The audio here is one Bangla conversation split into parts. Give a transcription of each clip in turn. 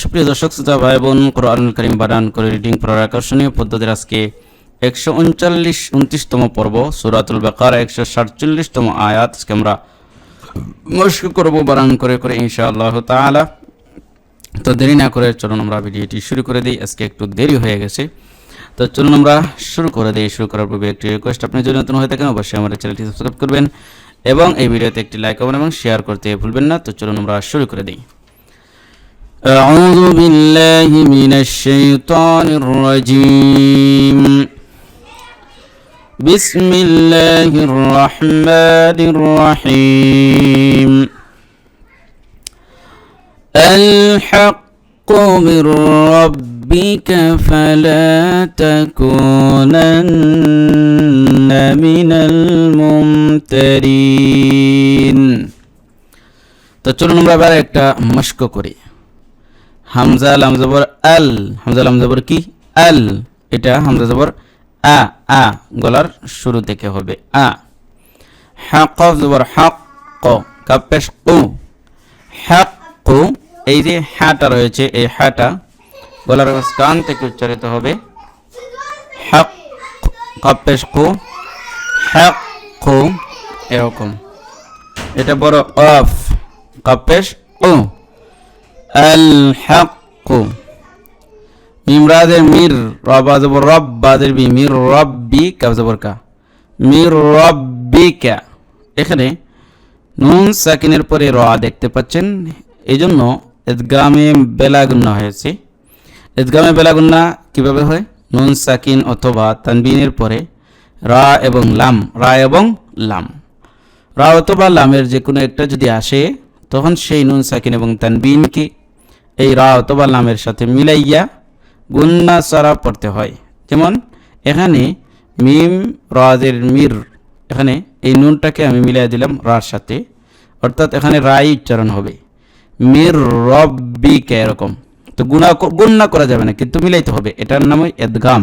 সুপ্রিয় দর্শক, শ্রোতা ভাই বোন করিম বানান করে রিডিং আকর্ষণীয় পদ্ধতির আজকে একশো উনচল্লিশ উনত্রিশতম পর্ব, সুরাতুল বেকার, একশো সাতচল্লিশতম আয়াত। আজকে আমরা মস্ক করব, বানান করে করে ইনশাআল্লাহ তাআলা। তো দেরি না করে চলুন আমরা ভিডিওটি শুরু করে দিই। আজকে একটু দেরি হয়ে গেছে। তো চলুন আমরা শুরু করে দিই শুরু করার পূর্বে একটি রিকোয়েস্ট আপনি যদি নতুন হয়ে থাকেন অবশ্যই আমাদের চ্যানেলটি সাবস্ক্রাইব করবেন এবং এই ভিডিওতে একটি লাইক করবেন এবং শেয়ার করতে ভুলবেন না তো চলুন আমরা শুরু করে দিই أعوذ بالله من الشيطان الرجيم بسم الله الرحمن الرحيم الحق من ربك فلا تكونن من الممترين তো চলুন আমরা এবার একটা মস্ক করি হামজা লাম জবর আল হামজা লাম জবর কি আল এটা হামজা জবর আ আ গলার শুরু থেকে হবে আ হাক জবর হাক কাপেশ কু হাক এই যে হ্যাটা রয়েছে, এই হ্যাটা গলার কান থেকে উচ্চারিত হবে। হাক কাপেশ কু হাক, এরকম। এটা বড় অফ কাপেশ কু আল হাক। মিমরাদের মির, রবা জবর রব বাদের বি, মির রব্বি কাব জবর কা। মির রব্বিকা এখানে নুন সাকিনের পরে র দেখতে পাচ্ছেন। এই জন্য এদগামে বেলাগুন্না হয়েছে। এদগামে বেলাগুন্না কীভাবে হয়? নুন, সাকিন অথবা তানবিনের পরে রা এবং লাম, রা এবং লাম। রা অথবা লামের যে কোনো একটা যদি আসে, তখন সেই নুন, সাকিন এবং তানবিনকে এই রা অথবা লামের সাথে মিলাইয়া গুন্না সারা পড়তে হয়। যেমন, এখানে মিম, রাজের মির, এখানে এই নুনটাকে আমি মিলাই দিলাম রার সাথে। অর্থাৎ এখানে রাই উচ্চারণ হবে। মির রব্বিকে এরকম। তো গুণা গুন্না করা যাবে না, কিন্তু মিলাইতে হবে। এটার নাম হয় এদগাম।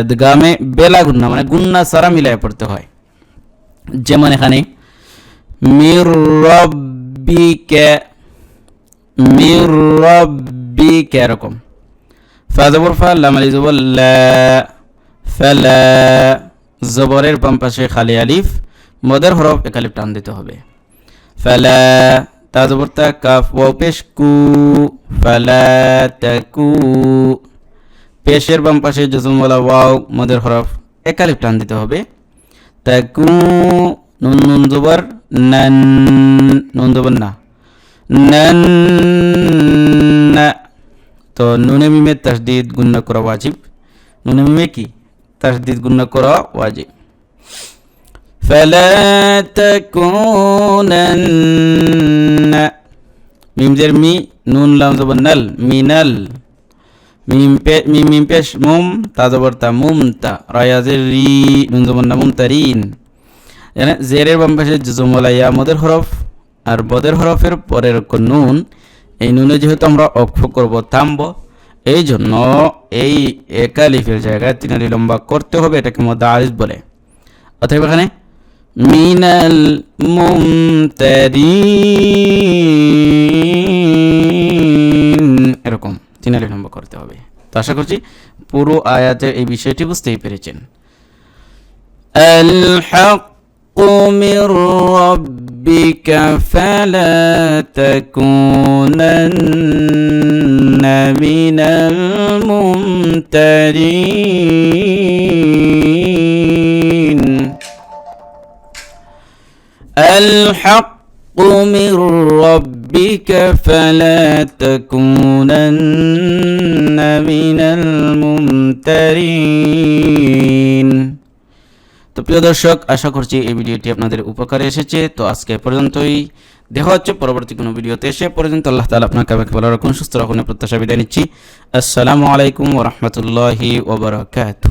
এদগামে বেলা গুন্না মানে গুন্না সারা মিলাই পড়তে হয়। যেমন এখানে, মির রব্বিকে মির রব্বিকে এরকম। ফাজবর ফা লামালি জবর ফালা জবরের বাম পাশে খালি আলিফ, মদের হরফ একালিফ টান দিতে হবে। ফালা তা জবর তা কাফ, ও পেশ কু ফালা তাকু। পেশের বাম পাশে জজমওয়ালা ওয়াও, মদের হরফ, একালিফ টান দিতে হবে। তাকু, নুন নুন, জবর নান নুন, জবর, না। নান তো নুনে মিমে তসদিদ গুন্না করা ওয়াজিব। নুনে মিমে কি? তসদিদ গুন্না করা ওয়াজিব। فلا تكونن মিম জের মি নুন লাম জবর নাল মিনাল মিম পে মিম মিম পেশ মুম তা জবর তা মুম তা রায়াজের রি নুন জবর না মুম তারিন এখানে জেরের বাম পাশে জুজুমলা ইয়া মদের হরফ আর বদের হরফের পরের নুন এই নুনে যেহেতু আমরা অক্ষ করব থামব এই জন্য এই একালিফের জায়গায় তিনারি লম্বা করতে হবে এটাকে মধ্যে আরিস বলে অতএব এখানে মিনাল মুমতারিন এরকম তিনারি লম্বা করতে হবে তো আশা করছি পুরো আয়াতের এই বিষয়টি বুঝতেই পেরেছেন আল হক من ربك فلا تكونن من الممترين الحق من ربك فلا تكونن من الممترين তো প্রিয় দর্শক আশা করছি এই ভিডিওটি আপনাদের উপকারে এসেছে তো আজকে পর্যন্তই দেখা হচ্ছে পরবর্তী কোনো ভিডিওতে এসে পর্যন্ত আল্লাহ তালা আপনাকে আমাকে ভালো রাখুন সুস্থ রাখুন প্রত্যাশা বিদায় নিচ্ছি আসসালামু আলাইকুম ওরহমতুল্লাহি ওবরাকাতু